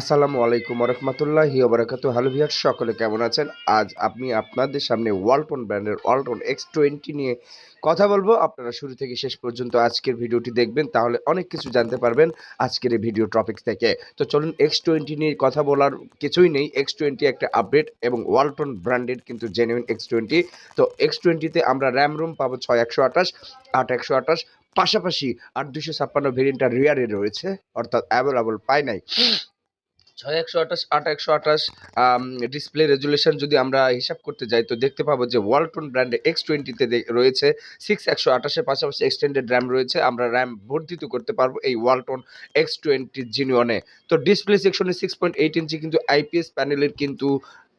আসসালামু আলাইকুম রহমতুল্লাহি ওবরাকাতু হ্যালো ভিয়ার সকলে কেমন আছেন? আজ আমি আপনাদের সামনে ওয়ালটন ব্র্যান্ডের ওয়ালটন এক্স টোয়েন্টি নিয়ে কথা বলব। আপনারা শুরু থেকে শেষ পর্যন্ত আজকের ভিডিওটি দেখবেন, তাহলে অনেক কিছু জানতে পারবেন আজকের এই ভিডিও টপিক থেকে। তো চলুন, এক্স টোয়েন্টি নিয়ে কথা বলার কিছুই নেই। এক্স টোয়েন্টি একটা আপডেট এবং ওয়ালটন ব্র্যান্ডেড কিন্তু জেনুইন এক্স টোয়েন্টি। তো এক্স টোয়েন্টিতে আমরা র্যাম রুম পাবো ছয় একশো আঠাশ, আট একশো আঠাশ, পাশাপাশি আট দুশো ছাপ্পান্ন ভেরিয়েন্টটা রিয়ারে রয়েছে, অর্থাৎ অ্যাভেলেবল পাই নাই। ছয় একশো আঠাশ, আট একশো আঠাশ ডিসপ্লে রেজুলেশন যদি আমরা হিসাব করতে যাই, তো দেখতে পাবো যে ওয়ালটন ব্র্যান্ডে এক্স টোয়েন্টিতে রয়েছে। সিক্স একশো আঠাশের পাশাপাশি এক্সটেন্ডেড র্যাম রয়েছে। আমরা র্যাম বর্ধিত করতে পারব এই ওয়ালটন এক্স টোয়েন্টি জিনিয়নে তো ডিসপ্লে সেকশনে সিক্স পয়েন্ট এইট ইঞ্চি কিন্তু আইপিএস প্যানেলের কিন্তু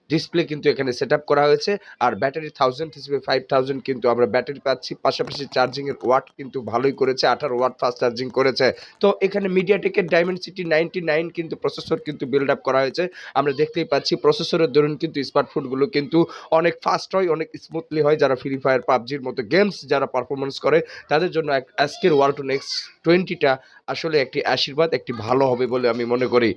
ডিসপ্লে কিন্তু এখানে সেট করা হয়েছে। আর ব্যাটারি থাউজেন্ড হিসেবে ফাইভ থাউজেন্ড কিন্তু আমরা ব্যাটারি পাচ্ছি। পাশাপাশি চার্জিংয়ের ওয়াট কিন্তু ভালোই করেছে। আঠারো ওয়াট ফাস্ট চার্জিং করেছে। তো এখানে মিডিয়াটেকের ডায়মন্ড সিটি নাইনটি নাইন কিন্তু প্রসেসর কিন্তু বিল্ড আপ করা হয়েছে। আমরা দেখতেই পাচ্ছি প্রসেসরের দরুন কিন্তু স্মার্টফোনগুলো কিন্তু অনেক ফাস্ট হয়, অনেক স্মুথলি হয়। যারা ফ্রি ফায়ার পাবজির মতো গেমস যারা পারফরমেন্স করে, তাদের জন্য এক- আজকের ওয়ালটন নেক্সট টোয়েন্টিটা আসলে একটি আশীর্বাদ, একটি ভালো হবে বলে আমি মনে করি।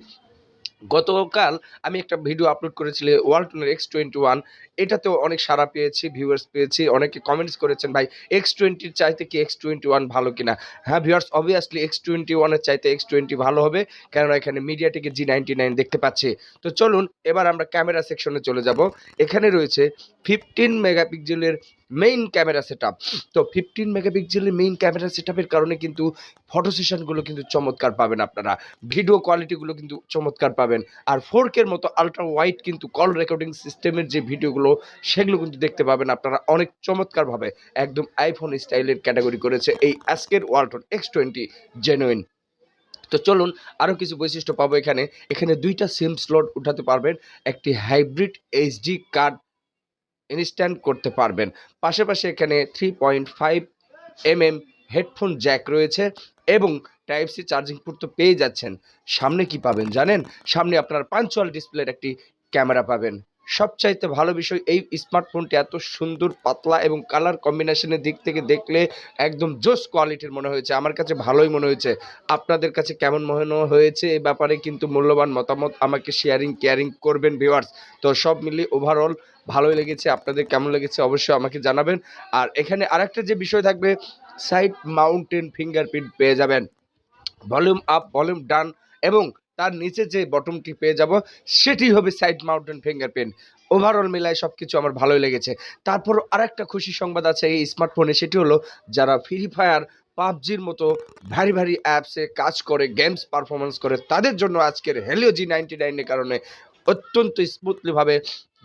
গতকাল আমি একটা ভিডিও আপলোড করেছিলাম ওয়ালটনের এক্স টোয়েন্টি ওয়ান এটাতেও অনেক সাড়া পেয়েছি ভিউয়ার্স পেয়েছি, অনেকে কমেন্টস করেছেন, ভাই এক্স টোয়েন্টির চাইতে কি এক্স টোয়েন্টি ওয়ান ভালো কিনা? হ্যাঁ ভিউয়ার্স অবভিয়াসলি এক্স টোয়েন্টি ওয়ানের চাইতে এক্স টোয়েন্টি ভালো হবে, কেননা এখানে মিডিয়াটেকে জি নাইনটি নাইন দেখতে পাচ্ছি। তো চলুন, এবার আমরা ক্যামেরা সেকশনে চলে যাব। এখানে রয়েছে ফিফটিন মেগাপিক্সেলের মেইন ক্যামেরা সেট তো ফিফটিন মেগাপিক্সেলের মেইন ক্যামেরা সেট কারণে কিন্তু ফটো সেশনগুলো কিন্তু চমৎকার পাবেন আপনারা। ভিডিও কোয়ালিটিগুলো কিন্তু চমৎকার পাবেন। আর ফোর কের মতো আলট্রা ওয়াইড কিন্তু কল রেকর্ডিং সিস্টেমের যে ভিডিওগুলো সেগুলো কিন্তু দেখতে পাবেন আপনারা অনেক চমৎকারভাবে একদম আইফোন স্টাইলের ক্যাটাগরি করেছে এই আজকের ওয়ালটন এক্স টোয়েন্টি জেনুইন তো চলুন আরও কিছু বৈশিষ্ট্য পাবো এখানে। এখানে দুইটা সিম স্লট উঠাতে পারবেন। একটি হাইব্রিড এইচডি কার্ড ইনস্ট্যান্ট করতে পারবেন। পাশাপাশি এখানে three point five M M headphone jack রয়েছে এবং টাইপ সি চার্জিং পোর্ট তো পেয়ে যাচ্ছেন। সামনে কি পাবেন জানেন? সামনে আপনার পাঞ্চুয়াল ডিসপ্লের একটি ক্যামেরা পাবেন। সবচাইতে ভালো বিষয় এই স্মার্টফোনটি এত সুন্দর, পাতলা এবং কালার কম্বিনেশনের দিক থেকে দেখলে একদম জোস কোয়ালিটির মনে হয়েছে। আমার কাছে ভালোই মনে হয়েছে। আপনাদের কাছে কেমন মনে হয়েছে এই ব্যাপারে কিন্তু মূল্যবান মতামত আমাকে শেয়ারিং কেয়ারিং করবেন ভিউয়ার্স তো সব মিলিয়ে ওভারঅল ভালোই লেগেছে। আপনাদের কেমন লেগেছে অবশ্যই আমাকে জানাবেন। আর এখানে আরেকটা যে বিষয় থাকবে সাইড মাউন্টেন ফিঙ্গারপ্রিন্ট পেয়ে যাবেন। ভলিউম আপ ভলিউম ডান এবং তার নিচে যে বটমটি পেয়ে যাব, সেটি হবে সাইড মাউন্টেন ফিঙ্গারপ্রিন্ট ওভারঅল মিলায় সব কিছু আমার ভালোই লেগেছে। তারপর আরেকটা খুশি সংবাদ আছে এই স্মার্টফোনে সেটি হলো যারা ফ্রি ফায়ার পাবজির মতো ভারী ভারী অ্যাপসে কাজ করে গেমস পারফরমেন্স করে, তাদের জন্য আজকের হেলিও জি নাইনটি নাইনের কারণে অত্যন্ত স্মুথলিভাবে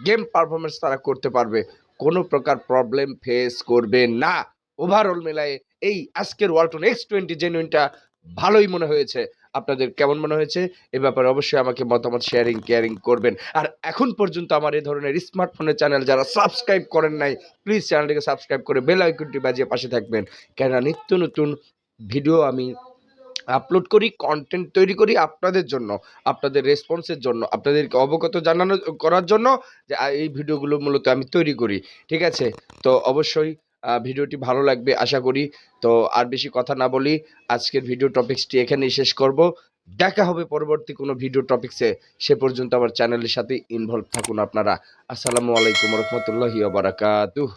গেম পারফরমেন্স তারা করতে পারবে। কোনো প্রকার প্রবলেম ফেস করবে না। ওভারঅল মেলায় এই আজকের ওয়ালটন এক্স টোয়েন্টি জেনুইনটা ভালোই মনে হয়েছে। আপনাদের কেমন মনে হয়েছে? এ ব্যাপারে অবশ্যই আমাকে মতামত শেয়ারিং কেয়ারিং করবেন। আর এখন পর্যন্ত আমার এই ধরনের স্মার্টফোনের চ্যানেল যারা সাবস্ক্রাইব করেন নাই প্লিজ চ্যানেলটিকে সাবস্ক্রাইব করে বেল আইকনটি বাজিয়ে পাশে থাকবেন। কেননা নিত্য নতুন ভিডিও আমি আপলোড করি কন্টেন্ট তৈরি করি আপনাদের জন্য, আপনাদের রেসপন্সের জন্য, আপনাদেরকে অবগত জানানো, করার জন্য যে এই ভিডিওগুলো মূলত আমি তৈরি করি। ঠিক আছে? তো অবশ্যই ভিডিওটি ভালো লাগবে আশা করি। তো আর বেশি কথা না বলি, আজকের ভিডিও টপিক্সটি এখানেই শেষ করব। দেখা হবে পরবর্তী কোনো ভিডিও টপিক্সে সে পর্যন্ত আমার চ্যানেলের সাথে ইনভলভ থাকুন আপনারা। আসসালামু আলাইকুম রহমতুল্লাহি বারাকাতুহ।